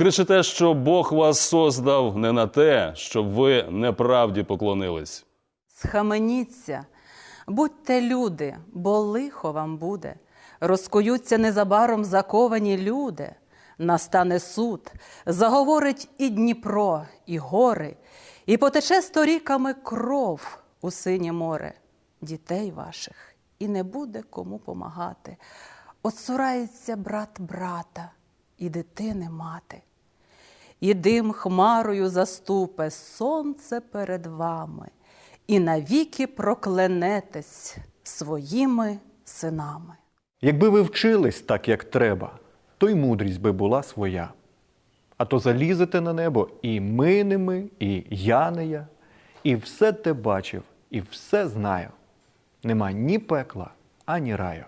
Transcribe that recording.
Кричите, що Бог вас создав не на те, щоб ви неправді поклонились. Схаменіться, будьте люди, бо лихо вам буде. Розкуються незабаром заковані люди. Настане суд, заговорить і Дніпро, і гори, і потече сторіками кров у синє море. Дітей ваших і не буде кому помагати. Отсурається брат брата, і дитини мати. І дим хмарою заступе сонце перед вами, і навіки проклянетесь своїми синами. Якби ви вчились так, як треба, то й мудрість би була своя. А то залізете на небо і ми не ми, і я не я, і все те бачив, і все знаю. Нема ні пекла, ані раю.